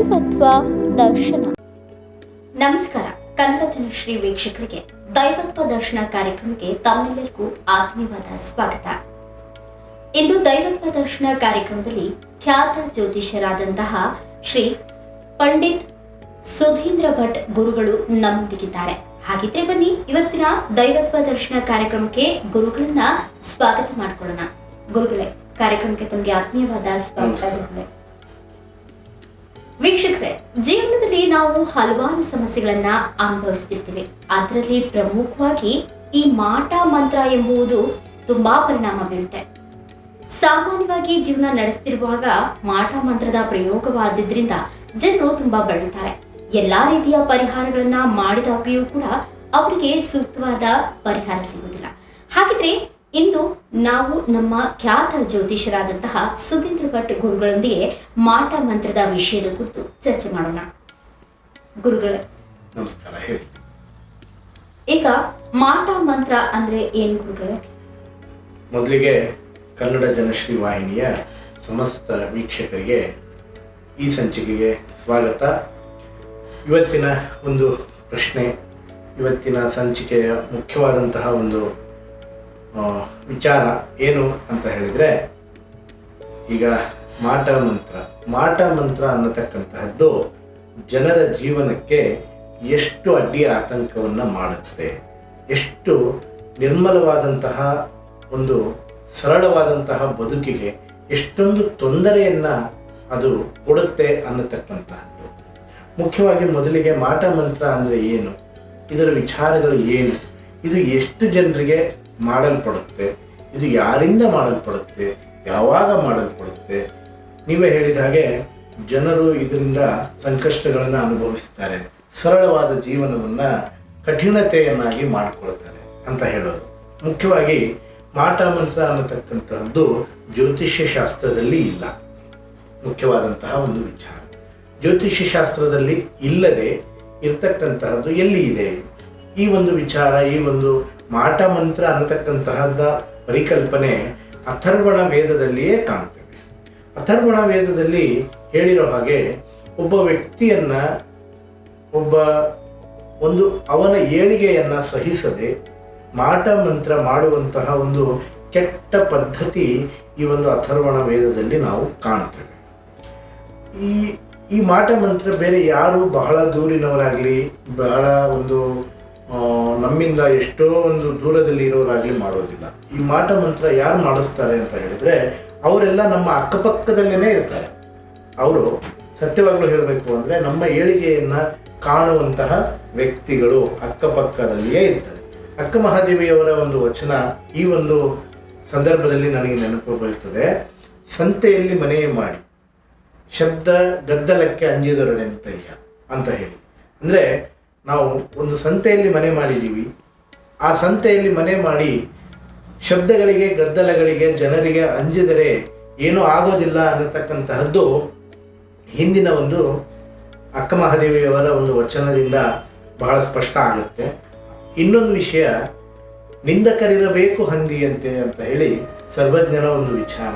ದೈವತ್ವ ದರ್ಶನ. ನಮಸ್ಕಾರ. ಕನ್ನಡ ಜನಶ್ರೀ ವೀಕ್ಷಕರಿಗೆ, ದೈವತ್ವ ದರ್ಶನ ಕಾರ್ಯಕ್ರಮಕ್ಕೆ ತಮ್ಮೆಲ್ಲರಿಗೂ ಆತ್ಮೀಯವಾದ ಸ್ವಾಗತ. ಇಂದು ದೈವತ್ವ ದರ್ಶನ ಕಾರ್ಯಕ್ರಮದಲ್ಲಿ ಖ್ಯಾತ ಜ್ಯೋತಿಷರಾದಂತಹ ಶ್ರೀ ಪಂಡಿತ್ ಸುಧೀಂದ್ರ ಭಟ್ ಗುರುಗಳು ನಮ್ಮೊಂದಿಗಿದ್ದಾರೆ. ಹಾಗಿದ್ರೆ ಬನ್ನಿ, ಇವತ್ತಿನ ದೈವತ್ವ ದರ್ಶನ ಕಾರ್ಯಕ್ರಮಕ್ಕೆ ಗುರುಗಳನ್ನ ಸ್ವಾಗತ ಮಾಡಿಕೊಳ್ಳೋಣ. ಗುರುಗಳೇ, ಕಾರ್ಯಕ್ರಮಕ್ಕೆ ತಮಗೆ ಆತ್ಮೀಯವಾದ ಸ್ವಾಗತ. ಗುರುಗಳೇ ವೀಕ್ಷಕರೇ, ಜೀವನದಲ್ಲಿ ನಾವು ಹಲವಾರು ಸಮಸ್ಯೆಗಳನ್ನ ಅನುಭವಿಸ್ತಿರ್ತೀವಿ. ಅದರಲ್ಲಿ ಪ್ರಮುಖವಾಗಿ ಈ ಮಾಟ ಮಂತ್ರ ಎಂಬುದು ತುಂಬಾ ಪರಿಣಾಮ ಬೀರುತ್ತೆ. ಸಾಮಾನ್ಯವಾಗಿ ಜೀವನ ನಡೆಸ್ತಿರುವಾಗ ಮಾಟ ಮಂತ್ರದ ಪ್ರಯೋಗವಾದ್ರಿಂದ ಜನರು ತುಂಬಾ ಬಳಲ್ತಾರೆ. ಎಲ್ಲಾ ರೀತಿಯ ಪರಿಹಾರಗಳನ್ನ ಮಾಡಿದಾಗಿಯೂ ಕೂಡ ಅವರಿಗೆ ಸೂಕ್ತವಾದ ಪರಿಹಾರ ಸಿಗುವುದಿಲ್ಲ. ಹಾಗಿದ್ರೆ ಇಂದು ನಾವು ನಮ್ಮ ಖ್ಯಾತ ಜ್ಯೋತಿಷರಾದಂತಹ ಸುಧೀಂದ್ರ ಭಟ್ ಗುರುಗಳೊಂದಿಗೆ ಮಾಟ ಮಂತ್ರದ ವಿಷಯದ ಕುರಿತು ಚರ್ಚೆ ಮಾಡೋಣ. ಗುರುಗಳೇ. ನಮಸ್ಕಾರ ಹೇಳಿ. ಈಗ ಮಾಟ ಮಂತ್ರ ಅಂದ್ರೆ ಏನ್ ಗುರುಗಳೇ? ಮೊದಲಿಗೆ ಕನ್ನಡ ಜನಶ್ರೀ ವಾಹಿನಿಯ ಸಮಸ್ತ ವೀಕ್ಷಕರಿಗೆ ಈ ಸಂಚಿಕೆಗೆ ಸ್ವಾಗತ. ಇವತ್ತಿನ ಒಂದು ಪ್ರಶ್ನೆ ಇವತ್ತಿನ ಸಂಚಿಕೆಯ ಮುಖ್ಯವಾದಂತಹ ಒಂದು ವಿಚಾರ ಏನು ಅಂತ ಹೇಳಿದರೆ, ಈಗ ಮಾಟ ಮಂತ್ರ. ಮಾಟ ಮಂತ್ರ ಅನ್ನತಕ್ಕಂತಹದ್ದು ಜನರ ಜೀವನಕ್ಕೆ ಎಷ್ಟು ಅಡ್ಡಿಯ ಆತಂಕವನ್ನು ಮಾಡುತ್ತೆ. ಎಷ್ಟು ನಿರ್ಮಲವಾದಂತಹ ಒಂದು ಸರಳವಾದಂತಹ ಬದುಕಿಗೆ ಎಷ್ಟೊಂದು ತೊಂದರೆಯನ್ನು ಅದು ಕೊಡುತ್ತೆ ಅನ್ನತಕ್ಕಂತಹದ್ದು. ಮುಖ್ಯವಾಗಿ ಮೊದಲಿಗೆ ಮಾಟ ಮಂತ್ರ ಅಂದರೆ ಏನು? ಇದರ ವಿಚಾರಗಳು ಏನು? ಇದು ಎಷ್ಟು ಜನರಿಗೆ ಮಾಡಲ್ಪಡುತ್ತೆ. ಇದು ಯಾರಿಂದ ಮಾಡಲ್ಪಡುತ್ತೆ? ಯಾವಾಗ ಮಾಡಲ್ಪಡುತ್ತೆ? ನೀವೇ ಹೇಳಿದ ಹಾಗೆ ಜನರು ಇದರಿಂದ ಸಂಕಷ್ಟಗಳನ್ನು ಅನುಭವಿಸ್ತಾರೆ. ಸರಳವಾದ ಜೀವನವನ್ನು ಕಠಿಣತೆಯನ್ನಾಗಿ ಮಾಡಿಕೊಳ್ತಾರೆ ಅಂತ ಹೇಳೋದು. ಮುಖ್ಯವಾಗಿ ಮಾಟ ಮಂತ್ರ ಅನ್ನತಕ್ಕಂತಹದ್ದು ಜ್ಯೋತಿಷ್ಯ ಶಾಸ್ತ್ರದಲ್ಲಿ ಇಲ್ಲ. ಮುಖ್ಯವಾದಂತಹ ಒಂದು ವಿಚಾರ. ಜ್ಯೋತಿಷ್ಯ ಶಾಸ್ತ್ರದಲ್ಲಿ ಇಲ್ಲದೆ ಇರ್ತಕ್ಕಂತಹದ್ದು ಎಲ್ಲಿ ಇದೆ? ಈ ಒಂದು ವಿಚಾರ, ಈ ಒಂದು ಮಾಟ ಮಂತ್ರ ಅನ್ನತಕ್ಕಂತಹದ್ದ ಪರಿಕಲ್ಪನೆ ಅಥರ್ವಣ ವೇದದಲ್ಲಿಯೇ ಕಾಣ್ತೇವೆ. ಅಥರ್ವಣ ವೇದದಲ್ಲಿ ಹೇಳಿರೋ ಹಾಗೆ ಒಬ್ಬ ವ್ಯಕ್ತಿಯನ್ನ, ಒಬ್ಬ ಒಂದು ಅವನ ಏಳಿಗೆಯನ್ನ ಸಹಿಸದೆ ಮಾಟ ಮಂತ್ರ ಮಾಡುವಂತಹ ಒಂದು ಕೆಟ್ಟ ಪದ್ಧತಿ ಈ ಒಂದು ಅಥರ್ವಣ ವೇದದಲ್ಲಿ ನಾವು ಕಾಣುತ್ತೇವೆ ಈ ಈ ಮಾಟ ಮಂತ್ರ ಬೇರೆ ಯಾರು ಬಹಳ ದೂರಿನವರಾಗಲಿ, ಬಹಳ ಒಂದು ನಮ್ಮಿಂದ ಎಷ್ಟೋ ಒಂದು ದೂರದಲ್ಲಿ ಇರೋರಾಗಲಿ ಮಾಡೋದಿಲ್ಲ. ಈ ಮಾಟ ಮಂತ್ರ ಯಾರು ಮಾಡಿಸ್ತಾರೆ ಅಂತ ಹೇಳಿದ್ರೆ, ಅವರೆಲ್ಲ ನಮ್ಮ ಅಕ್ಕಪಕ್ಕದಲ್ಲೇ ಇರ್ತಾರೆ. ಅವರು ಸತ್ಯವಾಗಲು ಹೇಳಬೇಕು ಅಂದರೆ ನಮ್ಮ ಏಳಿಗೆಯನ್ನು ಕಾಣುವಂತಹ ವ್ಯಕ್ತಿಗಳು ಅಕ್ಕಪಕ್ಕದಲ್ಲಿಯೇ ಇರ್ತಾರೆ. ಅಕ್ಕ ಮಹಾದೇವಿಯವರ ಒಂದು ವಚನ ಈ ಒಂದು ಸಂದರ್ಭದಲ್ಲಿ ನನಗೆ ನೆನಪು ಬರುತ್ತದೆ. ಸಂತೆಯಲ್ಲಿ ಮನೆ ಮಾಡಿ, ಶಬ್ದ ಗದ್ದಲಕ್ಕೆ ಅಂಜಿದೊರಡೆಂತಯ್ಯ ಅಂತ ಹೇಳಿ. ಅಂದರೆ ನಾವು ಒಂದು ಸಂತೆಯಲ್ಲಿ ಮನೆ ಮಾಡಿದ್ದೀವಿ. ಆ ಸಂತೆಯಲ್ಲಿ ಮನೆ ಮಾಡಿ ಶಬ್ದಗಳಿಗೆ, ಗದ್ದಲಗಳಿಗೆ, ಜನರಿಗೆ ಅಂಜಿದರೆ ಏನೂ ಆಗೋದಿಲ್ಲ ಅನ್ನತಕ್ಕಂತಹದ್ದು ಹಿಂದಿನ ಒಂದು ಅಕ್ಕ ಮಹಾದೇವಿಯವರ ಒಂದು ವಚನದಿಂದ ಬಹಳ ಸ್ಪಷ್ಟ ಆಗುತ್ತೆ. ಇನ್ನೊಂದು ವಿಷಯ, ನಿಂದಕರಿರಬೇಕು ಹಂದಿಯಂತೆ ಅಂತ ಹೇಳಿ ಸರ್ವಜ್ಞನ ಒಂದು ವಿಚಾರ.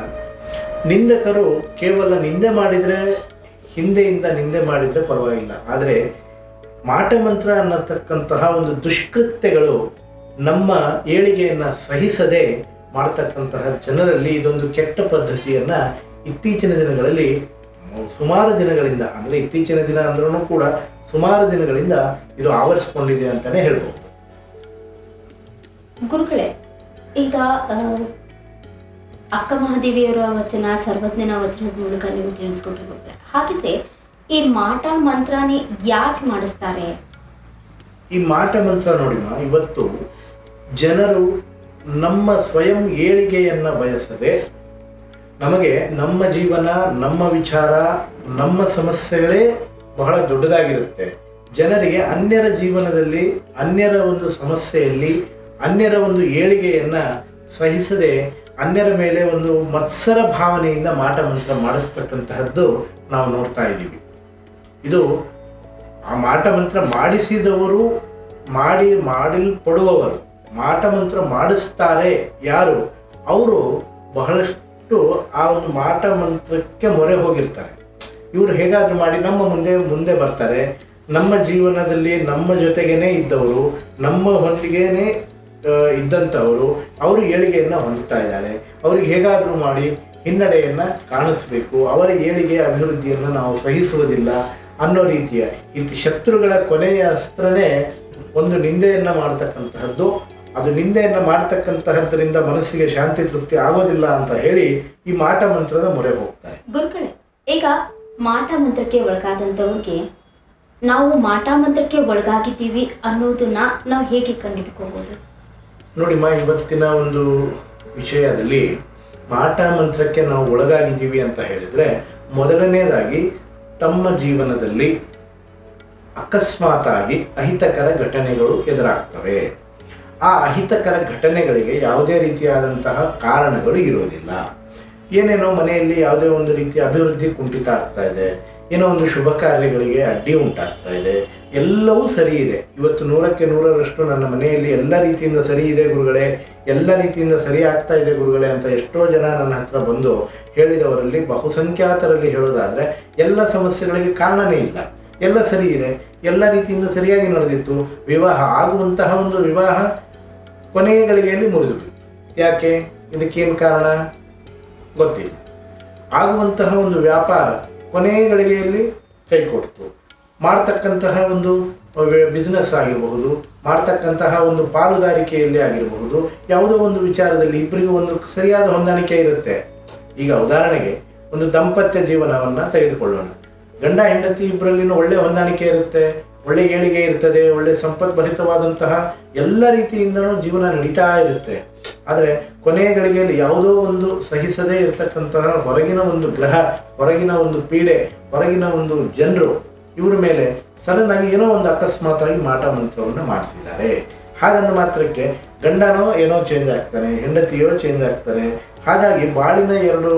ನಿಂದಕರು ಕೇವಲ ನಿಂದೆ ಮಾಡಿದರೆ, ಹಿಂದೆಯಿಂದ ನಿಂದೆ ಮಾಡಿದರೆ ಪರವಾಗಿಲ್ಲ. ಆದರೆ ಮಾಟಮಂತ್ರ ಅನ್ನತಕ್ಕಂತಹ ಒಂದು ದುಷ್ಕೃತ್ಯಗಳು ನಮ್ಮ ಏಳಿಗೆಯನ್ನು ಸಹಿಸದೆ ಮಾಡ್ತಕ್ಕಂತಹ ಜನರಲ್ಲಿ ಇದೊಂದು ಕೆಟ್ಟ ಪದ್ಧತಿಯನ್ನು ಇತ್ತೀಚಿನ ದಿನಗಳಲ್ಲಿ, ಸುಮಾರು ದಿನಗಳಿಂದ, ಅಂದರೆ ಇತ್ತೀಚಿನ ದಿನ ಅಂದ್ರೂ ಕೂಡ ಸುಮಾರು ದಿನಗಳಿಂದ ಇದು ಆವರಿಸಿಕೊಂಡಿದೆ ಅಂತಲೇ ಹೇಳ್ಬೋದು. ಗುರುಗಳೇ, ಈಗ ಅಕ್ಕ ಮಹಾದೇವಿಯವರ ವಚನ, ಸರ್ವಜ್ಞನ ವಚನದ ಮೂಲಕ ನೀವು ತಿಳಿಸ್ಕೊಟ್ರು ಹಾಗಿದ್ರೆ ಈ ಮಾಟ ಮಂತ್ರನೇ ಯಾಕೆ ಮಾಡಿಸ್ತಾರೆ? ಈ ಮಾಟ ಮಂತ್ರ ನೋಡಿಮ ಇವತ್ತು ಜನರು ನಮ್ಮ ಸ್ವಯಂ ಏಳಿಗೆಯನ್ನು ಬಯಸದೆ ನಮಗೆ ನಮ್ಮ ಜೀವನ, ನಮ್ಮ ವಿಚಾರ, ನಮ್ಮ ಸಮಸ್ಯೆಗಳೇ ಬಹಳ ದೊಡ್ಡದಾಗಿರುತ್ತೆ. ಜನರಿಗೆ ಅನ್ಯರ ಜೀವನದಲ್ಲಿ, ಅನ್ಯರ ಒಂದು ಸಮಸ್ಯೆಯಲ್ಲಿ, ಅನ್ಯರ ಒಂದು ಏಳಿಗೆಯನ್ನು ಸಹಿಸದೆ ಅನ್ಯರ ಮೇಲೆ ಒಂದು ಮತ್ಸರ ಭಾವನೆಯಿಂದ ಮಾಟ ಮಂತ್ರ ಮಾಡಿಸ್ತಕ್ಕಂತಹದ್ದು ನಾವು ನೋಡ್ತಾ ಇದ್ದೀವಿ. ಇದು ಆ ಮಾಟ ಮಂತ್ರ ಮಾಡಿಸಿದವರು, ಮಾಡಿ ಮಾಡಲ್ಪಡುವವರು, ಮಾಟ ಮಂತ್ರ ಮಾಡಿಸ್ತಾರೆ ಯಾರು? ಅವರು ಬಹಳಷ್ಟು ಆ ಒಂದು ಮಾಟ ಮಂತ್ರಕ್ಕೆ ಮೊರೆ ಹೋಗಿರ್ತಾರೆ. ಇವರು ಹೇಗಾದರೂ ಮಾಡಿ ನಮ್ಮ ಮುಂದೆ ಮುಂದೆ ಬರ್ತಾರೆ. ನಮ್ಮ ಜೀವನದಲ್ಲಿ ನಮ್ಮ ಜೊತೆಗೇನೆ ಇದ್ದವರು, ನಮ್ಮ ಹೊಂದಿಗೆನೇ ಇದ್ದಂಥವರು, ಅವರು ಏಳಿಗೆಯನ್ನು ಹೊಂದುತ್ತಾ ಇದ್ದಾರೆ. ಅವ್ರಿಗೆ ಹೇಗಾದರೂ ಮಾಡಿ ಹಿನ್ನಡೆಯನ್ನು ಕಾಣಿಸ್ಬೇಕು. ಅವರ ಏಳಿಗೆ ಅಭಿವೃದ್ಧಿಯನ್ನು ನಾವು ಸಹಿಸುವುದಿಲ್ಲ. ಅನ್ನೋ ರೀತಿಯ ಇತಿ ಶತ್ರುಗಳ ಕೊನೆಯ ಅಸ್ತ್ರನೇ ಒಂದು ನಿಂದೆಯನ್ನು ಮಾಡ್ತಕ್ಕಂತಹದ್ದು. ಅದು ನಿಂದೆಯನ್ನು ಮಾಡ್ತಕ್ಕಂತಹದ್ರಿಂದ ಮನಸ್ಸಿಗೆ ಶಾಂತಿ ತೃಪ್ತಿ ಆಗೋದಿಲ್ಲ ಅಂತ ಹೇಳಿ ಈ ಮಾಟ ಮಂತ್ರದ ಮೊರೆ ಹೋಗ್ತಾರೆ. ಗುರುಗಳೇ ಈಗ ಮಾಟ ಮಂತ್ರಕ್ಕೆ ಒಳಗಾದಂಥವ್ರಿಗೆ ನಾವು ಮಾಟ ಮಂತ್ರಕ್ಕೆ ಒಳಗಾಗಿದ್ದೀವಿ ಅನ್ನೋದನ್ನ ನಾವು ಹೇಗೆ ಕಂಡುಹಿಡ್ಕೋಬಹುದು ನೋಡಿ ಮಾ ಇವತ್ತಿನ ಒಂದು ವಿಷಯದಲ್ಲಿ ಮಾಟ ಮಂತ್ರಕ್ಕೆ ನಾವು ಒಳಗಾಗಿದ್ದೀವಿ ಅಂತ ಹೇಳಿದರೆ ಮೊದಲನೇದಾಗಿ ತಮ್ಮ ಜೀವನದಲ್ಲಿ ಅಕಸ್ಮಾತಾಗಿ ಅಹಿತಕರ ಘಟನೆಗಳು ಎದುರಾಗ್ತವೆ. ಆ ಅಹಿತಕರ ಘಟನೆಗಳಿಗೆ ಯಾವುದೇ ರೀತಿಯಾದಂತಹ ಕಾರಣಗಳು ಇರೋದಿಲ್ಲ ಏನೇನೋ ಮನೆಯಲ್ಲಿ ಯಾವುದೇ ಒಂದು ರೀತಿಯ ಅಭಿವೃದ್ಧಿ ಕುಂಠಿತ ಆಗ್ತಾ ಇದೆ. ಏನೋ ಒಂದು ಶುಭ ಕಾರ್ಯಗಳಿಗೆ ಅಡ್ಡಿ ಉಂಟಾಗ್ತಾ ಇದೆ. ಎಲ್ಲವೂ ಸರಿ ಇದೆ. ಇವತ್ತು ನೂರಕ್ಕೆ ನೂರರಷ್ಟು ನನ್ನ ಮನೆಯಲ್ಲಿ ಎಲ್ಲ ರೀತಿಯಿಂದ ಸರಿ ಇದೆ ಗುರುಗಳೇ, ಎಲ್ಲ ರೀತಿಯಿಂದ ಸರಿ ಆಗ್ತಾ ಇದೆ ಗುರುಗಳೇ ಅಂತ ಎಷ್ಟೋ ಜನ ನನ್ನ ಹತ್ರ ಬಂದು ಹೇಳಿದವರಲ್ಲಿ ಬಹುಸಂಖ್ಯಾತರಲ್ಲಿ ಹೇಳೋದಾದರೆ, ಎಲ್ಲ ಸಮಸ್ಯೆಗಳಿಗೆ ಕಾರಣನೇ ಇಲ್ಲ. ಎಲ್ಲ ಸರಿ ಇದೆ, ಎಲ್ಲ ರೀತಿಯಿಂದ ಸರಿಯಾಗಿ ನಡೆದಿತ್ತು. ವಿವಾಹ ಆಗುವಂತಹ ಒಂದು ವಿವಾಹ ಕೊನೆಯ ಗಳಿಗೆಯಲ್ಲಿ ಮುರಿದು ಯಾಕೆ? ಇದಕ್ಕೇನು ಕಾರಣ? ಗೊತ್ತಿಲ್ಲ. ಆಗುವಂತಹ ಒಂದು ವ್ಯಾಪಾರ ಕೊನೆಯ ಗಳಿಗೆಯಲ್ಲಿ ಕೈ ಕೊಡ್ತು ಮಾಡ್ತಕ್ಕಂತಹ ಒಂದು ಬಿಸ್ನೆಸ್ ಆಗಿರಬಹುದು, ಮಾಡ್ತಕ್ಕಂತಹ ಒಂದು ಪಾಲುದಾರಿಕೆಯಲ್ಲಿ ಆಗಿರಬಹುದು, ಯಾವುದೋ ಒಂದು ವಿಚಾರದಲ್ಲಿ ಇಬ್ಬರಿಗೂ ಒಂದು ಸರಿಯಾದ ಹೊಂದಾಣಿಕೆ ಇರುತ್ತೆ. ಈಗ ಉದಾಹರಣೆಗೆ ಒಂದು ದಾಂಪತ್ಯ ಜೀವನವನ್ನು ತೆಗೆದುಕೊಳ್ಳೋಣ. ಗಂಡ, ಹೆಂಡತಿ ಇಬ್ಬರಲ್ಲಿನೂ ಒಳ್ಳೆ ಹೊಂದಾಣಿಕೆ ಇರುತ್ತೆ, ಒಳ್ಳೆ ಏಳಿಗೆ ಇರ್ತದೆ, ಒಳ್ಳೆ ಸಂಪದ್ಭರಿತವಾದಂತಹ ಎಲ್ಲ ರೀತಿಯಿಂದಲೂ ಜೀವನ ನಡೀತಾ ಇರುತ್ತೆ. ಆದರೆ ಕೊನೆಯ ಗಳಿಗೆಯಲ್ಲಿ ಯಾವುದೋ ಒಂದು ಸಹಿಸದೇ ಇರತಕ್ಕಂತಹ ಹೊರಗಿನ ಒಂದು ಗ್ರಹ, ಹೊರಗಿನ ಒಂದು ಪೀಡೆ, ಹೊರಗಿನ ಒಂದು ಜನರು ಇವ್ರ ಮೇಲೆ ಸಡನ್ ಆಗಿ ಏನೋ ಒಂದು ಅಕಸ್ಮಾತಾಗಿ ಮಾಟ ಮಂತ್ರವನ್ನು ಮಾಡಿಸಿದ್ದಾರೆ. ಹಾಗಂದ ಮಾತ್ರಕ್ಕೆ ಗಂಡನೋ ಏನೋ ಚೇಂಜ್ ಆಗ್ತಾನೆ, ಹೆಂಡತಿಯೋ ಚೇಂಜ್ ಆಗ್ತಾನೆ. ಹಾಗಾಗಿ ಬಾಳಿನ ಎರಡು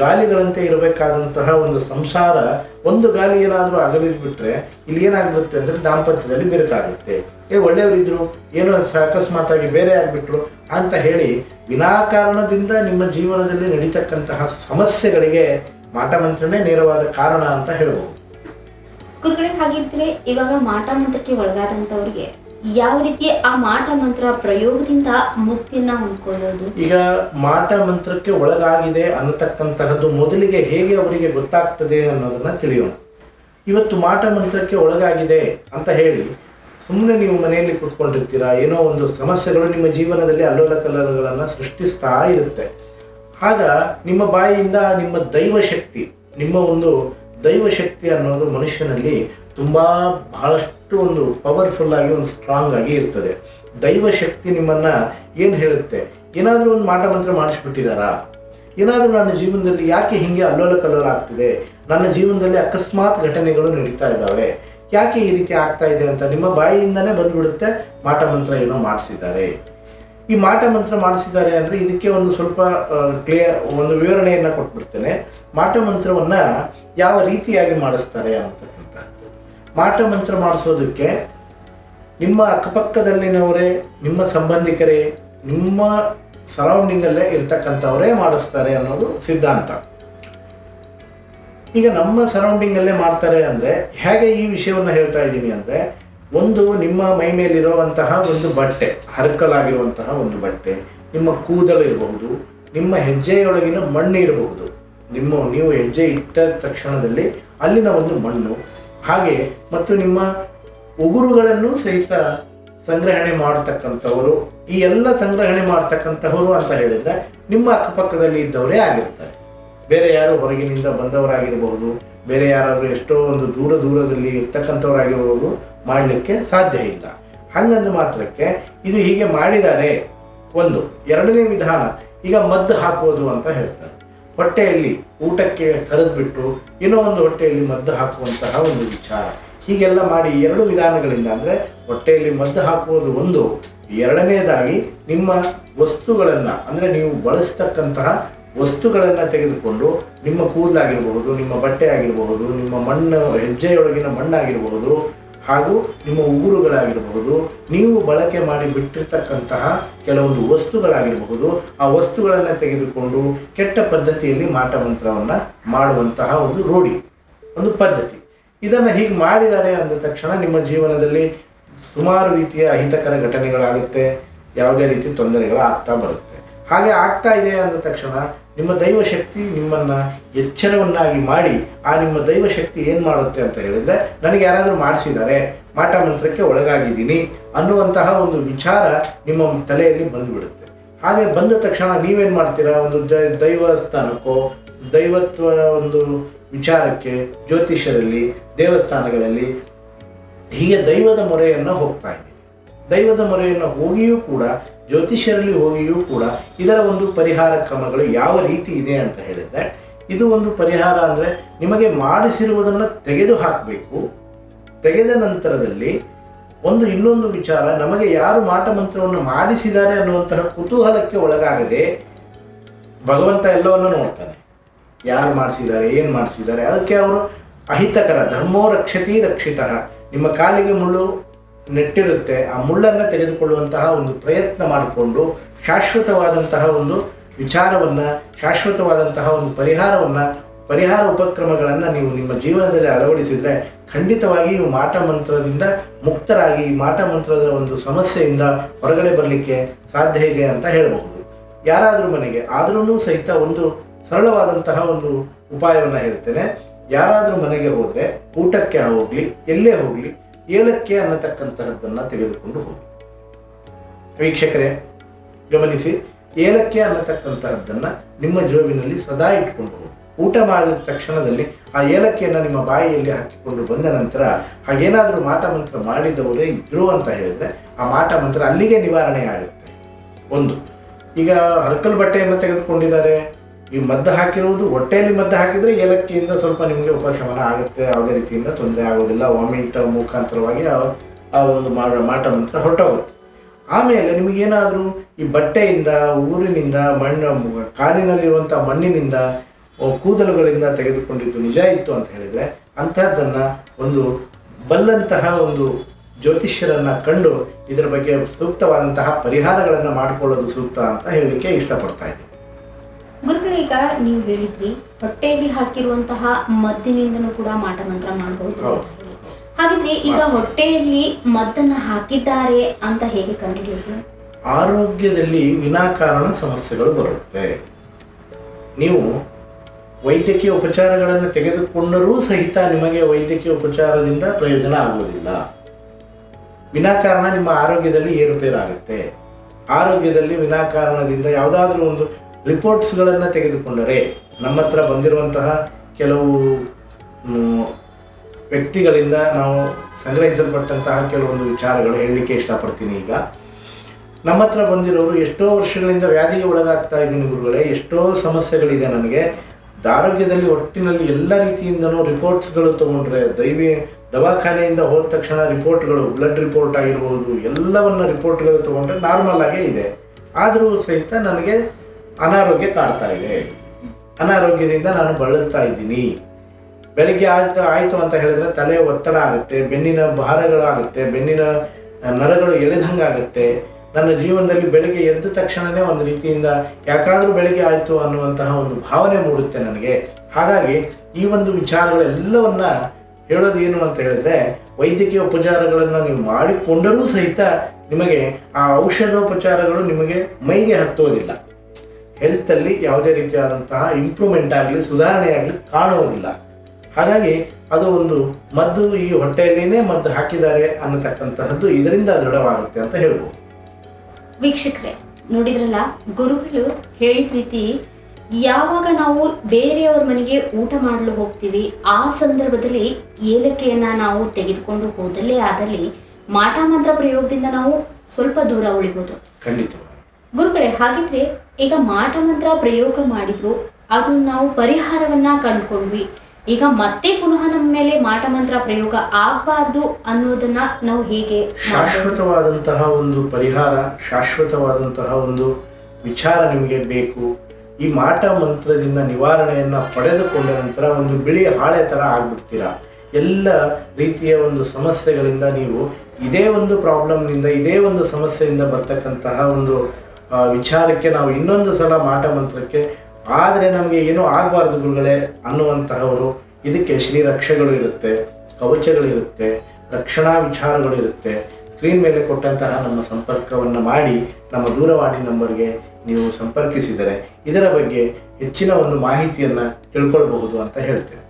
ಗಾಲಿಗಳಂತೆ ಇರಬೇಕಾದಂತಹ ಒಂದು ಸಂಸಾರ ಒಂದು ಗಾಲಿ ಏನಾದರೂ ಅಗಲಿಬಿಟ್ರೆ ಇಲ್ಲಿ ಏನಾಗ್ಬಿಡುತ್ತೆ ಅಂದರೆ ದಾಂಪತ್ಯದಲ್ಲಿ ಬಿರುಕಾಗುತ್ತೆ. ಏ, ಒಳ್ಳೆಯವರಿದ್ರು, ಏನೋ ಅಕಸ್ಮಾತ್ ಅಕಸ್ಮಾತಾಗಿ ಬೇರೆ ಆಗಿಬಿಟ್ರು ಅಂತ ಹೇಳಿ ವಿನಾಕಾರಣದಿಂದ ನಿಮ್ಮ ಜೀವನದಲ್ಲಿ ನಡೀತಕ್ಕಂತಹ ಸಮಸ್ಯೆಗಳಿಗೆ ಮಾಟಮಂತ್ರನೇ ನೇರವಾದ ಕಾರಣ ಅಂತ ಹೇಳ್ಬೋದು. ಗುರುಗಳಿಗೆ ಹಾಗಿದ್ರೆ ಇವಾಗ ಮಾಟ ಮಂತ್ರಕ್ಕೆ ಒಳಗಾದಂಥವ್ರಿಗೆ ಯಾವ ರೀತಿ ಆ ಮಾಟ ಮಂತ್ರ ಪ್ರಯೋಗದಿಂದ ಮುಕ್ತಿಯನ್ನ ಹೊಂದ್ಕೊಳ್ಳೋದು? ಈಗ ಮಾಟ ಮಂತ್ರಕ್ಕೆ ಒಳಗಾಗಿದೆ ಅನ್ನತಕ್ಕಂತಹದ್ದು ಮೊದಲಿಗೆ ಹೇಗೆ ಅವರಿಗೆ ಗೊತ್ತಾಗ್ತದೆ ಅನ್ನೋದನ್ನ ತಿಳಿಯೋಣ. ಇವತ್ತು ಮಾಟ ಮಂತ್ರಕ್ಕೆ ಒಳಗಾಗಿದೆ ಅಂತ ಹೇಳಿ ಸುಮ್ಮನೆ ನೀವು ಮನೆಯಲ್ಲಿ ಕೂತ್ಕೊಂಡಿರ್ತೀರಾ, ಏನೋ ಒಂದು ಸಮಸ್ಯೆಗಳು ನಿಮ್ಮ ಜೀವನದಲ್ಲಿ ಅಲ್ಲೋಲ ಕಲ್ಲೋಲಗಳನ್ನು ಸೃಷ್ಟಿಸ್ತಾ ಇರುತ್ತೆ. ಆಗ ನಿಮ್ಮ ಬಾಯಿಯಿಂದ ನಿಮ್ಮ ದೈವ ಶಕ್ತಿ ನಿಮ್ಮ ಒಂದು ದೈವ ಶಕ್ತಿ ಅನ್ನೋದು ಮನುಷ್ಯನಲ್ಲಿ ತುಂಬ ಬಹಳಷ್ಟು ಒಂದು ಪವರ್ಫುಲ್ ಆಗಿ ಒಂದು ಸ್ಟ್ರಾಂಗ್ ಆಗಿ ಇರ್ತದೆ. ದೈವಶಕ್ತಿ ನಿಮ್ಮನ್ನ ಏನು ಹೇಳುತ್ತೆ? ಏನಾದರೂ ಒಂದು ಮಾಟ ಮಂತ್ರ ಮಾಡಿಸ್ಬಿಟ್ಟಿದ್ದಾರಾ ಏನಾದರೂ ನನ್ನ ಜೀವನದಲ್ಲಿ ಯಾಕೆ ಹೀಗೆ ಅಲ್ಲೋಲ ಕಲ್ಲೋಲ ಆಗ್ತಿದೆ? ನನ್ನ ಜೀವನದಲ್ಲಿ ಅಕಸ್ಮಾತ್ ಘಟನೆಗಳು ನಡೀತಾ ಇದ್ದಾವೆ. ಯಾಕೆ ಈ ರೀತಿ ಆಗ್ತಾ ಇದೆ ಅಂತ ನಿಮ್ಮ ಬಾಯಿಯಿಂದನೇ ಬಂದುಬಿಡುತ್ತೆ? ಮಾಟ ಮಂತ್ರ ಏನೋ ಮಾಡಿಸಿದ್ದಾರೆ. ಈ ಮಾಟ ಮಂತ್ರ ಮಾಡಿಸಿದ್ದಾರೆ ಅಂದರೆ ಇದಕ್ಕೆ ಒಂದು ಸ್ವಲ್ಪ ಕ್ಲಿಯರ್ ಒಂದು ವಿವರಣೆಯನ್ನು ಕೊಟ್ಬಿಡ್ತೇನೆ. ಮಾಟ ಮಂತ್ರವನ್ನು ಯಾವ ರೀತಿಯಾಗಿ ಮಾಡಿಸ್ತಾರೆ ಅಂತಕ್ಕಂಥದ್ದು. ಮಾಟ ಮಂತ್ರ ಮಾಡಿಸೋದಕ್ಕೆ ನಿಮ್ಮ ಅಕ್ಕಪಕ್ಕದಲ್ಲಿನವರೇ, ನಿಮ್ಮ ಸಂಬಂಧಿಕರೇ, ನಿಮ್ಮ ಸರೌಂಡಿಂಗಲ್ಲೇ ಇರ್ತಕ್ಕಂಥವರೇ ಮಾಡಿಸ್ತಾರೆ ಅನ್ನೋದು ಸಿದ್ಧಾಂತ. ಈಗ ನಮ್ಮ ಸರೌಂಡಿಂಗಲ್ಲೇ ಮಾಡ್ತಾರೆ ಅಂದರೆ, ಹೇಗೆ ಈ ವಿಷಯವನ್ನು ಹೇಳ್ತಾ ಇದ್ದೀನಿ ಅಂದರೆ ಒಂದು ನಿಮ್ಮ ಮೈ ಮೇಲಿರುವಂತಹ ಒಂದು ಬಟ್ಟೆ, ಹರಕಲಾಗಿರುವಂತಹ ಒಂದು ಬಟ್ಟೆ, ನಿಮ್ಮ ಕೂದಲು ಇರಬಹುದು, ನಿಮ್ಮ ಹೆಜ್ಜೆಯೊಳಗಿನ ಮಣ್ಣು ಇರಬಹುದು. ನಿಮ್ಮ, ನೀವು ಹೆಜ್ಜೆ ಇಟ್ಟ ತಕ್ಷಣದಲ್ಲಿ ಅಲ್ಲಿನ ಒಂದು ಮಣ್ಣು, ಹಾಗೆ ಮತ್ತು ನಿಮ್ಮ ಉಗುರುಗಳನ್ನು ಸಹಿತ ಸಂಗ್ರಹಣೆ ಮಾಡತಕ್ಕಂಥವರು, ಈ ಎಲ್ಲ ಸಂಗ್ರಹಣೆ ಮಾಡ್ತಕ್ಕಂಥವರು ಅಂತ ಹೇಳಿದರೆ ನಿಮ್ಮ ಅಕ್ಕಪಕ್ಕದಲ್ಲಿ ಇದ್ದವರೇ ಆಗಿರ್ತಾರೆ. ಬೇರೆ ಯಾರು ಹೊರಗಿನಿಂದ ಬಂದವರಾಗಿರಬಹುದು, ಬೇರೆ ಯಾರಾದರೂ ಎಷ್ಟೋ ಒಂದು ದೂರ ದೂರದಲ್ಲಿ ಇರ್ತಕ್ಕಂಥವರಾಗಿರ್ಬೋದು ಮಾಡಲಿಕ್ಕೆ ಸಾಧ್ಯ ಇಲ್ಲ. ಹಂಗಂದ ಮಾತ್ರಕ್ಕೆ ಇದು ಹೀಗೆ ಮಾಡಿದ್ದಾರೆ ಒಂದು, ಎರಡನೇ ವಿಧಾನ ಈಗ ಮದ್ದು ಹಾಕೋದು ಅಂತ ಹೇಳ್ತಾರೆ. ಹೊಟ್ಟೆಯಲ್ಲಿ ಊಟಕ್ಕೆ ಕರೆದ್ಬಿಟ್ಟು ಏನೋ ಒಂದು ಹೊಟ್ಟೆಯಲ್ಲಿ ಮದ್ದು ಹಾಕುವಂತಹ ಒಂದು ವಿಚಾರ. ಹೀಗೆಲ್ಲ ಮಾಡಿ ಎರಡು ವಿಧಾನಗಳಿಂದ ಅಂದರೆ ಹೊಟ್ಟೆಯಲ್ಲಿ ಮದ್ದು ಹಾಕುವುದು ಒಂದು, ಎರಡನೇದಾಗಿ ನಿಮ್ಮ ವಸ್ತುಗಳನ್ನು ಅಂದರೆ ನೀವು ಬಳಸ್ತಕ್ಕಂತಹ ವಸ್ತುಗಳನ್ನು ತೆಗೆದುಕೊಂಡು ನಿಮ್ಮ ಕೂದಲಾಗಿರಬಹುದು, ನಿಮ್ಮ ಬಟ್ಟೆ ಆಗಿರಬಹುದು, ನಿಮ್ಮ ಮಣ್ಣು, ಹೆಜ್ಜೆಯೊಳಗಿನ ಮಣ್ಣಾಗಿರಬಹುದು ಹಾಗೂ ನಿಮ್ಮ ಉಗುರುಗಳಾಗಿರಬಹುದು, ನೀವು ಬಳಕೆ ಮಾಡಿ ಬಿಟ್ಟಿರ್ತಕ್ಕಂತಹ ಕೆಲವೊಂದು ವಸ್ತುಗಳಾಗಿರಬಹುದು, ಆ ವಸ್ತುಗಳನ್ನು ತೆಗೆದುಕೊಂಡು ಕೆಟ್ಟ ಪದ್ಧತಿಯಲ್ಲಿ ಮಾಟ ಮಂತ್ರವನ್ನು ಮಾಡುವಂತಹ ಒಂದು ರೂಢಿ, ಒಂದು ಪದ್ಧತಿ. ಇದನ್ನು ಹೀಗೆ ಮಾಡಿದ್ದಾರೆ ಅಂದ ತಕ್ಷಣ ನಿಮ್ಮ ಜೀವನದಲ್ಲಿ ಸುಮಾರು ರೀತಿಯ ಅಹಿತಕರ ಘಟನೆಗಳಾಗುತ್ತೆ, ಯಾವುದೇ ರೀತಿ ತೊಂದರೆಗಳು ಆಗ್ತಾ ಬರುತ್ತೆ. ಹಾಗೆ ಆಗ್ತಾ ಇದೆ ಅಂದ ತಕ್ಷಣ ನಿಮ್ಮ ದೈವಶಕ್ತಿ ನಿಮ್ಮನ್ನು ಎಚ್ಚರವನ್ನಾಗಿ ಮಾಡಿ ಆ ನಿಮ್ಮ ದೈವಶಕ್ತಿ ಏನು ಮಾಡುತ್ತೆ ಅಂತ ಹೇಳಿದರೆ, ನನಗೆ ಯಾರಾದರೂ ಮಾಡಿಸಿದ್ದಾರೆ, ಮಾಟ ಮಂತ್ರಕ್ಕೆ ಒಳಗಾಗಿದ್ದೀನಿ ಅನ್ನುವಂತಹ ಒಂದು ವಿಚಾರ ನಿಮ್ಮ ತಲೆಯಲ್ಲಿ ಬಂದುಬಿಡುತ್ತೆ. ಹಾಗೆ ಬಂದ ತಕ್ಷಣ ನೀವೇನು ಮಾಡ್ತೀರಾ? ಒಂದು ದೈವ ದೈವಸ್ಥಾನಕ್ಕೋ, ದೈವತ್ವ ಒಂದು ವಿಚಾರಕ್ಕೆ, ಜ್ಯೋತಿಷ್ಯರಲ್ಲಿ, ದೇವಸ್ಥಾನಗಳಲ್ಲಿ ಹೀಗೆ ದೈವದ ಮೊರೆಯನ್ನು ಹೋಗ್ತಾ ಇದ್ದೀನಿ ದೈವದ ಮೊರೆಯನ್ನು ಹೋಗಿಯೂ ಕೂಡ ಜ್ಯೋತಿಷ್ಯರಲ್ಲಿ ಹೋಗಿಯೂ ಕೂಡ ಇದರ ಒಂದು ಪರಿಹಾರ ಕ್ರಮಗಳು ಯಾವ ರೀತಿ ಇದೆ ಅಂತ ಹೇಳಿದರೆ, ಇದು ಒಂದು ಪರಿಹಾರ ಅಂದರೆ ನಿಮಗೆ ಮಾಡಿಸಿರುವುದನ್ನು ತೆಗೆದು ಹಾಕಬೇಕು ತೆಗೆದ ನಂತರದಲ್ಲಿ ಒಂದು ಇನ್ನೊಂದು ವಿಚಾರ, ನಮಗೆ ಯಾರು ಮಾಟ ಮಂತ್ರವನ್ನು ಮಾಡಿಸಿದ್ದಾರೆ ಅನ್ನುವಂತಹ ಕುತೂಹಲಕ್ಕೆ ಒಳಗಾಗದೆ ಭಗವಂತ ಎಲ್ಲವನ್ನು ನೋಡ್ತಾನೆ. ಯಾರು ಮಾಡಿಸಿದ್ದಾರೆ, ಏನು ಮಾಡಿಸಿದ್ದಾರೆ, ಅದಕ್ಕೆ ಅವರು ಅಹಿತಕರ, ಧರ್ಮೋ ರಕ್ಷತಿ ರಕ್ಷಿತ. ನಿಮ್ಮ ಕಾಲಿಗೆ ಮುಳ್ಳು ನೆಟ್ಟಿರುತ್ತೆ, ಆ ಮುಳ್ಳನ್ನು ತೆಗೆದುಕೊಳ್ಳುವಂತಹ ಒಂದು ಪ್ರಯತ್ನ ಮಾಡಿಕೊಂಡು ಶಾಶ್ವತವಾದಂತಹ ಒಂದು ವಿಚಾರವನ್ನು, ಶಾಶ್ವತವಾದಂತಹ ಒಂದು ಪರಿಹಾರವನ್ನು, ಪರಿಹಾರ ಉಪಕ್ರಮಗಳನ್ನು ನೀವು ನಿಮ್ಮ ಜೀವನದಲ್ಲಿ ಅಳವಡಿಸಿದರೆ ಖಂಡಿತವಾಗಿ ನೀವು ಮಾಟ ಮಂತ್ರದಿಂದ ಮುಕ್ತರಾಗಿ ಮಾಟ ಮಂತ್ರದ ಒಂದು ಸಮಸ್ಯೆಯಿಂದ ಹೊರಗಡೆ ಬರಲಿಕ್ಕೆ ಸಾಧ್ಯ ಇದೆ ಅಂತ ಹೇಳಬಹುದು. ಯಾರಾದರೂ ಮನೆಗೆ ಆದ್ರೂ ಸಹಿತ ಒಂದು ಸರಳವಾದಂತಹ ಒಂದು ಉಪಾಯವನ್ನು ಹೇಳ್ತೇನೆ. ಯಾರಾದರೂ ಮನೆಗೆ ಹೋದರೆ ಊಟಕ್ಕೆ ಹೋಗಲಿ, ಎಲ್ಲೇ ಹೋಗಲಿ ಏಲಕ್ಕಿ ಅನ್ನತಕ್ಕಂತಹದ್ದನ್ನು ತೆಗೆದುಕೊಂಡು ಹೋಗಿ. ವೀಕ್ಷಕರೇ, ಗಮನಿಸಿ, ಏಲಕ್ಕಿ ಅನ್ನತಕ್ಕಂತಹದ್ದನ್ನು ನಿಮ್ಮ ಜೋಬಿನಲ್ಲಿ ಸದಾ ಇಟ್ಕೊಂಡು ಹೋಗಿ. ಊಟ ಮಾಡಿದ ತಕ್ಷಣದಲ್ಲಿ ಆ ಏಲಕ್ಕಿಯನ್ನು ನಿಮ್ಮ ಬಾಯಿಯಲ್ಲಿ ಹಾಕಿಕೊಂಡು ಬಂದ ನಂತರ ಹಾಗೇನಾದರೂ ಮಾಟ ಮಂತ್ರ ಮಾಡಿದವರೇ ಇದ್ರು ಅಂತ ಹೇಳಿದರೆ ಆ ಮಾಟ ಮಂತ್ರ ಅಲ್ಲಿಗೆ ನಿವಾರಣೆ ಆಗುತ್ತೆ. ಒಂದು, ಈಗ ಹರಕಲ್ ಬಟ್ಟೆಯನ್ನು ತೆಗೆದುಕೊಂಡಿದ್ದಾರೆ. ಈ ಮದ್ದು ಹಾಕಿರುವುದು, ಹೊಟ್ಟೆಯಲ್ಲಿ ಮದ್ದು ಹಾಕಿದರೆ ಏಲಕ್ಕಿಯಿಂದ ಸ್ವಲ್ಪ ನಿಮಗೆ ಉಪಶಮನ ಆಗುತ್ತೆ. ಯಾವುದೇ ರೀತಿಯಿಂದ ತೊಂದರೆ ಆಗೋದಿಲ್ಲ. ವಾಮಿಟ್, ಮುಖಾಂತರವಾಗಿ ಆ ಒಂದು ಮಾಟ ಮಂತ್ರ ಹೊರಟೋಗುತ್ತೆ. ಆಮೇಲೆ ನಿಮಗೇನಾದರೂ ಈ ಬಟ್ಟೆಯಿಂದ, ಊರಿನಿಂದ, ಮಣ್ಣು ಕಾಲಿನಲ್ಲಿರುವಂಥ ಮಣ್ಣಿನಿಂದ ಕೂದಲುಗಳಿಂದ ತೆಗೆದುಕೊಂಡಿದ್ದು ನಿಜ ಇತ್ತು ಅಂತ ಹೇಳಿದರೆ ಅಂಥದ್ದನ್ನು ಒಂದು ಬಲ್ಲಂತಹ ಒಂದು ಜ್ಯೋತಿಷ್ಯರನ್ನು ಕಂಡು ಇದರ ಬಗ್ಗೆ ಸೂಕ್ತವಾದಂತಹ ಪರಿಹಾರಗಳನ್ನು ಮಾಡಿಕೊಳ್ಳೋದು ಸೂಕ್ತ ಅಂತ ಹೇಳಲಿಕ್ಕೆ ಇಷ್ಟಪಡ್ತಾ ಇದ್ದೀನಿ. ಗುರುಗಳೀಗ ನೀವು ಹೇಳಿದ್ರಿ ಹೊಟ್ಟೆಯಲ್ಲಿ ಹಾಕಿರುವಂತಹ ಮದ್ದಿನಿಂದನೂ ಕೂಡ ಮಾಟ ಮಂತ್ರ ಮಾಡಬಹುದು. ಹಾಗಿದ್ರೆ ಈಗ ಹೊಟ್ಟೆಯಲ್ಲಿ ಮದ್ದನ್ನ ಹಾಕಿದ್ದಾರೆ ಅಂತ ಹೇಗೆ ಕಂಡುಹಿಡಿಯೋದು ಆರೋಗ್ಯದಲ್ಲಿ ವಿನಾಕಾರಣ ಸಮಸ್ಯೆಗಳು ಬರುತ್ತೆ. ನೀವು ವೈದ್ಯಕೀಯ ಉಪಚಾರಗಳನ್ನು ತೆಗೆದುಕೊಂಡರೂ ಸಹಿತ ನಿಮಗೆ ವೈದ್ಯಕೀಯ ಉಪಚಾರದಿಂದ ಪ್ರಯೋಜನ ಆಗುವುದಿಲ್ಲ. ವಿನಾಕಾರಣ ನಿಮ್ಮ ಆರೋಗ್ಯದಲ್ಲಿ ಏರುಪೇರಾಗುತ್ತೆ. ಆರೋಗ್ಯದಲ್ಲಿ ವಿನಾಕಾರಣದಿಂದ ಯಾವುದಾದ್ರೂ ಒಂದು ರಿಪೋರ್ಟ್ಸ್ಗಳನ್ನು ತೆಗೆದುಕೊಂಡರೆ ನಮ್ಮ ಹತ್ರ ಬಂದಿರುವಂತಹ ಕೆಲವು ವ್ಯಕ್ತಿಗಳಿಂದ ನಾವು ಸಂಗ್ರಹಿಸಲ್ಪಟ್ಟಂತಹ ಕೆಲವೊಂದು ವಿಚಾರಗಳು ಹೇಳಲಿಕ್ಕೆ ಇಷ್ಟಪಡ್ತೀನಿ ಈಗ. ನಮ್ಮ ಹತ್ರ ಬಂದಿರೋರು ಎಷ್ಟೋ ವರ್ಷಗಳಿಂದ ವ್ಯಾಧಿಗೆ ಒಳಗಾಗ್ತಾ ಇದ್ದೀನಿ ಗುರುಗಳೇ, ಎಷ್ಟೋ ಸಮಸ್ಯೆಗಳಿದೆ ನನಗೆ. ಆರೋಗ್ಯದಲ್ಲಿ ಒಟ್ಟಿನಲ್ಲಿ ಎಲ್ಲ ರೀತಿಯಿಂದನೂ ರಿಪೋರ್ಟ್ಸ್ಗಳು ತೊಗೊಂಡ್ರೆ, ದೈವಿ ದವಾಖಾನೆಯಿಂದ ಹೋದ ತಕ್ಷಣ ರಿಪೋರ್ಟ್ಗಳು ಬ್ಲಡ್ ರಿಪೋರ್ಟ್ ಆಗಿರ್ಬೋದು, ಎಲ್ಲವನ್ನ ರಿಪೋರ್ಟ್ಗಳು ತೊಗೊಂಡ್ರೆ ನಾರ್ಮಲ್ ಆಗೇ ಇದೆ. ಆದರೂ ಸಹಿತ ನನಗೆ ಅನಾರೋಗ್ಯ ಕಾಡ್ತಾ ಇದೆ. ಅನಾರೋಗ್ಯದಿಂದ ನಾನು ಬಳಲ್ತಾ ಇದ್ದೀನಿ. ಬೆಳಿಗ್ಗೆ ಆಯಿತು ಆಯಿತು ಅಂತ ಹೇಳಿದ್ರೆ ತಲೆ ಒತ್ತಡ ಆಗುತ್ತೆ, ಬೆನ್ನಿನ ಭಾರಗಳಾಗುತ್ತೆ ಬೆನ್ನಿನ ನರಗಳು ಎಳೆದಂಗಾಗುತ್ತೆ ನನ್ನ ಜೀವನದಲ್ಲಿ ಬೆಳಿಗ್ಗೆ ಎದ್ದ ತಕ್ಷಣವೇ ಒಂದು ರೀತಿಯಿಂದ ಯಾಕಾದರೂ ಬೆಳಿಗ್ಗೆ ಆಯಿತು ಅನ್ನುವಂತಹ ಒಂದು ಭಾವನೆ ಮೂಡುತ್ತೆ ನನಗೆ. ಹಾಗಾಗಿ ಈ ಒಂದು ವಿಚಾರಗಳೆಲ್ಲವನ್ನ ಹೇಳೋದು ಏನು ಅಂತ ಹೇಳಿದ್ರೆ, ವೈದ್ಯಕೀಯ ಉಪಚಾರಗಳನ್ನು ನೀವು ಮಾಡಿಕೊಂಡರೂ ಸಹಿತ ನಿಮಗೆ ಆ ಔಷಧೋಪಚಾರಗಳು ನಿಮಗೆ ಮೈಗೆ ಹತ್ತೋದಿಲ್ಲ ಹೆಲ್ತಲ್ಲಿ ಯಾವುದೇ ರೀತಿಯಾದಂತಹ ಇಂಪ್ರೂವ್ಮೆಂಟ್ ಆಗಲಿ ಸುಧಾರಣೆ ಆಗಲಿ ಕಾಣುವುದಿಲ್ಲ. ಹಾಗಾಗಿ ಅದು ಒಂದು ಮದ್ದು ಈ ಹೊಟ್ಟೆಯಲ್ಲಿನೇ ಮದ್ದು ಹಾಕಿದ್ದಾರೆ ಅನ್ನತಕ್ಕಂತಹದ್ದು ಇದರಿಂದ ದೃಢವಾಗುತ್ತೆ ಅಂತ ಹೇಳ್ಬೋದು. ವೀಕ್ಷಕರೇ ನೋಡಿದ್ರಲ್ಲ ಗುರುಗಳು ಹೇಳಿದ ರೀತಿ ಯಾವಾಗ ನಾವು ಬೇರೆಯವ್ರ ಮನೆಗೆ ಊಟ ಮಾಡಲು ಹೋಗ್ತೀವಿ ಆ ಸಂದರ್ಭದಲ್ಲಿ ಏಲಕ್ಕಿಯನ್ನ ನಾವು ತೆಗೆದುಕೊಂಡು ಹೋದಲ್ಲೇ ಆದಲ್ಲಿ ಮಾಟ ಮಂತ್ರ ಪ್ರಯೋಗದಿಂದ ನಾವು ಸ್ವಲ್ಪ ದೂರ ಉಳಿಬೋದು. ಖಂಡಿತ ಗುರುಗಳೇ ಹಾಗಿದ್ರೆ ಈಗ ಮಾಟ ಮಂತ್ರ ಪ್ರಯೋಗ ಮಾಡಿದ್ರು, ಅದು ನಾವು ಪರಿಹಾರವನ್ನ ಕಂಡ್ಕೊಂಡ್ವಿ ಈಗ ಮತ್ತೆ ಪುನಃ ನಮ್ಮ ಮೇಲೆ ಮಾಟ ಮಂತ್ರ ಪ್ರಯೋಗ ಆಗಬಾರ್ದು ಅನ್ನೋದನ್ನ ನಾವು ಹೇಗೆ? ಶಾಶ್ವತವಾದಂತಹ ಒಂದು ಪರಿಹಾರ, ಶಾಶ್ವತವಾದಂತಹ ಒಂದು ವಿಚಾರ ನಿಮಗೆ ಬೇಕು ಈ ಮಾಟ ಮಂತ್ರದಿಂದ ನಿವಾರಣೆಯನ್ನು ಪಡೆದುಕೊಂಡ ನಂತರ ಒಂದು ಬಿಳಿ ಹಾಳೆ ಥರ ಆಗ್ಬಿಡ್ತೀರಾ ಎಲ್ಲ ರೀತಿಯ ಒಂದು ಸಮಸ್ಯೆಗಳಿಂದ ನೀವು ಇದೇ ಒಂದು ಪ್ರಾಬ್ಲಮ್ನಿಂದ ಇದೇ ಒಂದು ಸಮಸ್ಯೆಯಿಂದ ಬರ್ತಕ್ಕಂತಹ ಒಂದು ವಿಚಾರಕ್ಕೆ ನಾವು ಇನ್ನೊಂದು ಸಲ ಮಾಟ ಮಂತ್ರಕ್ಕೆ, ಆದರೆ ನಮಗೆ ಏನೂ ಆಗಬಾರ್ದು ಗುರುಗಳೇ ಅನ್ನುವಂತಹವರು ಇದಕ್ಕೆ ಶ್ರೀರಕ್ಷೆಗಳು ಇರುತ್ತೆ ಕವಚಗಳಿರುತ್ತೆ ರಕ್ಷಣಾ ವಿಚಾರಗಳು ಇರುತ್ತೆ. ಸ್ಕ್ರೀನ್ ಮೇಲೆ ಕೊಟ್ಟಂತಹ ನಮ್ಮ ಸಂಪರ್ಕವನ್ನು ಮಾಡಿ ನಮ್ಮ ದೂರವಾಣಿ ನಂಬರ್ಗೆ ನೀವು ಸಂಪರ್ಕಿಸಿದರೆ ಇದರ ಬಗ್ಗೆ ಹೆಚ್ಚಿನ ಒಂದು ಮಾಹಿತಿಯನ್ನು ತಿಳ್ಕೊಳ್ಬಹುದು ಅಂತ ಹೇಳ್ತೇವೆ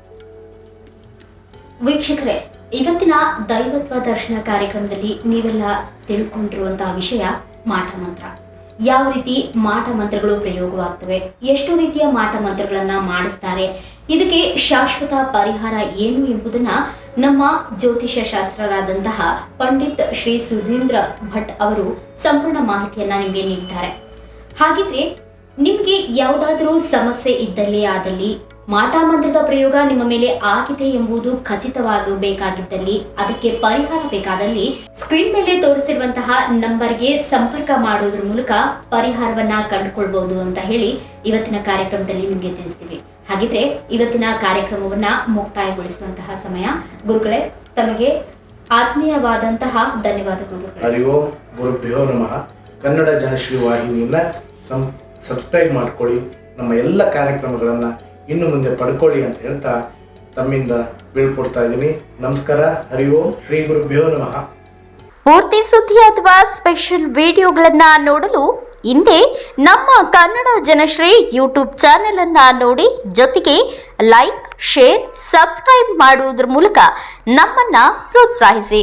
ವೀಕ್ಷಕರೇ, ಇವತ್ತಿನ ದೈವತ್ವ ದರ್ಶನ ಕಾರ್ಯಕ್ರಮದಲ್ಲಿ ನೀವೆಲ್ಲ ತಿಳ್ಕೊಂಡಿರುವಂತಹ ವಿಷಯ ಮಾಟ ಮಂತ್ರ. ಯಾವ ರೀತಿ ಮಾಟ ಮಂತ್ರಗಳು ಪ್ರಯೋಗವಾಗ್ತವೆ? ಎಷ್ಟು ರೀತಿಯ ಮಾಟ ಮಂತ್ರಗಳನ್ನು ಮಾಡಿಸ್ತಾರೆ. ಇದಕ್ಕೆ ಶಾಶ್ವತ ಪರಿಹಾರ ಏನು ಎಂಬುದನ್ನ ನಮ್ಮ ಜ್ಯೋತಿಷ್ಯ ಶಾಸ್ತ್ರರಾದಂತಹ ಪಂಡಿತ್ ಶ್ರೀ ಸುಧೀಂದ್ರ ಭಟ್ ಅವರು ಸಂಪೂರ್ಣ ಮಾಹಿತಿಯನ್ನು ನಿಮಗೆ ನೀಡ್ತಾರೆ. ಹಾಗಿದ್ರೆ ನಿಮಗೆ ಯಾವುದಾದರೂ ಸಮಸ್ಯೆ ಇದ್ದಲ್ಲಿ ಆದಲ್ಲಿ ಮಾಟ ಮಂತ್ರದ ಪ್ರಯೋಗ ನಿಮ್ಮ ಮೇಲೆ ಆಗಿದೆ ಎಂಬುದು ಖಚಿತವಾಗಬೇಕಾಗಿದ್ದಲ್ಲಿ, ಅದಕ್ಕೆ ಪರಿಹಾರ ಬೇಕಾದಲ್ಲಿ ಸ್ಕ್ರೀನ್ ಮೇಲೆ ತೋರಿಸಿರುವಂತಹ ನಂಬರ್ಗೆ ಸಂಪರ್ಕ ಮಾಡೋದ್ರ ಮೂಲಕ ಪರಿಹಾರವನ್ನ ಕಂಡುಕೊಳ್ಬಹುದು ಅಂತ ಹೇಳಿ ಇವತ್ತಿನ ಕಾರ್ಯಕ್ರಮದಲ್ಲಿ ನಿಮಗೆ ತಿಳಿಸ್ತೀವಿ. ಹಾಗಿದ್ರೆ ಇವತ್ತಿನ ಕಾರ್ಯಕ್ರಮವನ್ನ ಮುಕ್ತಾಯಗೊಳಿಸುವಂತಹ ಸಮಯ. ಗುರುಗಳೇ, ತಮಗೆ ಆತ್ಮೀಯವಾದಂತಹ ಧನ್ಯವಾದಗಳು ನಮಃ. ಕನ್ನಡ ಜನಶ್ರೀ ವಾಹಿನಿಯನ್ನ ಸಬ್ಸ್ಕ್ರೈಬ್ ಮಾಡ್ಕೊಳ್ಳಿ. ನಮ್ಮ ಎಲ್ಲ ಕಾರ್ಯಕ್ರಮಗಳನ್ನು ಇನ್ನು ಮುಂದೆ ಪಡ್ಕೊಳ್ಳಿ ಅಂತ ಹೇಳ್ತಾ ತಮ್ಮಿಂದ ಬೀಳ್ಕೊಡ್ತಾ ಇದ್ದೀನಿ. ನಮಸ್ಕಾರ, ಹರಿ ಓಂ, ಶ್ರೀ ಗುರುಭ್ಯೋ ನಮಃ. ಪೂರ್ತಿ ಸುದ್ದಿ ಅಥವಾ ಸ್ಪೆಷಲ್ ವಿಡಿಯೋಗಳನ್ನ ನೋಡಲು ಹಿಂದೆ ನಮ್ಮ ಕನ್ನಡ ಜನಶ್ರೀ ಯೂಟ್ಯೂಬ್ ಚಾನೆಲ್ ಅನ್ನ ನೋಡಿ. ಜೊತೆಗೆ ಲೈಕ್, ಶೇರ್, ಸಬ್ಸ್ಕ್ರೈಬ್ ಮಾಡುವುದರ ಮೂಲಕ ನಮ್ಮನ್ನ ಪ್ರೋತ್ಸಾಹಿಸಿ.